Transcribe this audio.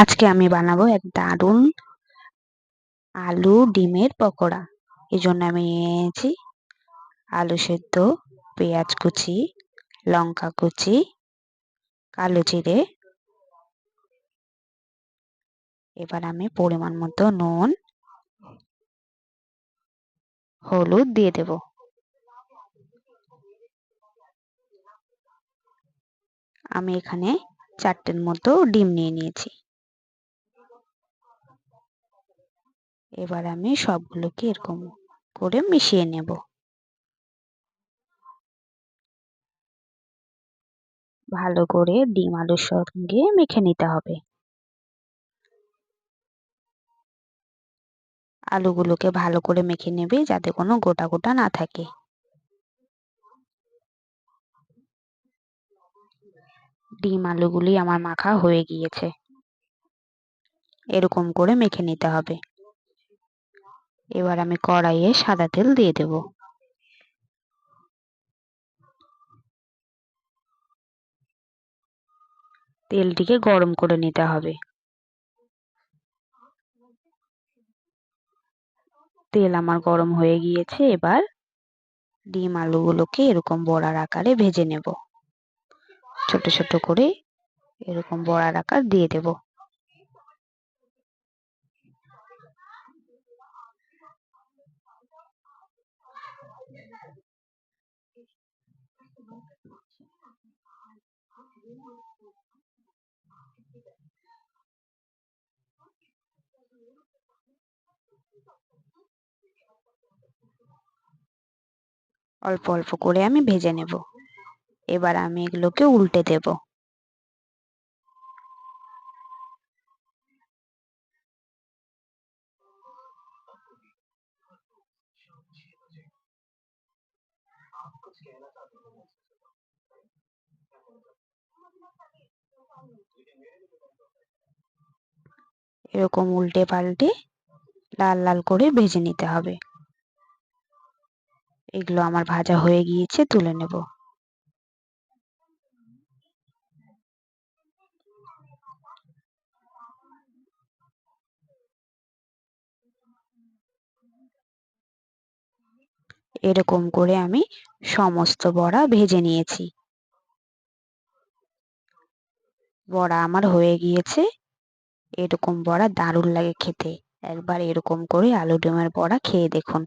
আজকে আমি বানাবো এক দারুণ আলু ডিমের পকোড়া। এই জন্য আমি নিয়েছি আলু সেদ্ধ, পেঁয়াজ কুচি, লঙ্কা কুচি, কালো জিরে। এবার আমি পরিমাণ মতো নুন, হলুদ দিয়ে দেব। আমি এখানে চারটের মতো ডিম নিয়ে নিয়েছি। এবার আমি সবগুলোকে এরকম করে মিশিয়ে নেব। ভালো করে ডিম আলুর সঙ্গে মেখে নিতে হবে। আলুগুলোকে ভালো করে মেখে নেবে যাতে কোনো গোটা গোটা না থাকে। ডিম আলুগুলি আমার মাখা হয়ে গিয়েছে। এরকম করে মেখে নিতে হবে। এবার আমি কড়াইয়ে সাদা তেল দিয়ে দেব। তেলটিকে গরম করে নিতে হবে। তেল আমার গরম হয়ে গিয়েছে, এবার ডিম আলুগুলোকে এরকম বড়ার আকারে ভেজে নেব। ছোট ছোট করে এরকম বড়ার আকার দিয়ে দেব। অল্প অল্প করে আমি ভেজে নেব। এবার আমি এগুলোকে উল্টে দেব। এরকম উল্টে পাল্টে লাল লাল করে ভেজে নিতে হবে। এগুলো আমার ভাজা হয়ে গিয়েছে, তুলে নেব। এরকম করে আমি সমস্ত বড়া ভেজে নিয়েছি। বড়া আমার হয়ে গিয়েছে। এরকম বড়া দারুণ লাগে খেতে। একবার এরকম করে আলু ডিমের বড়া খেয়ে দেখুন।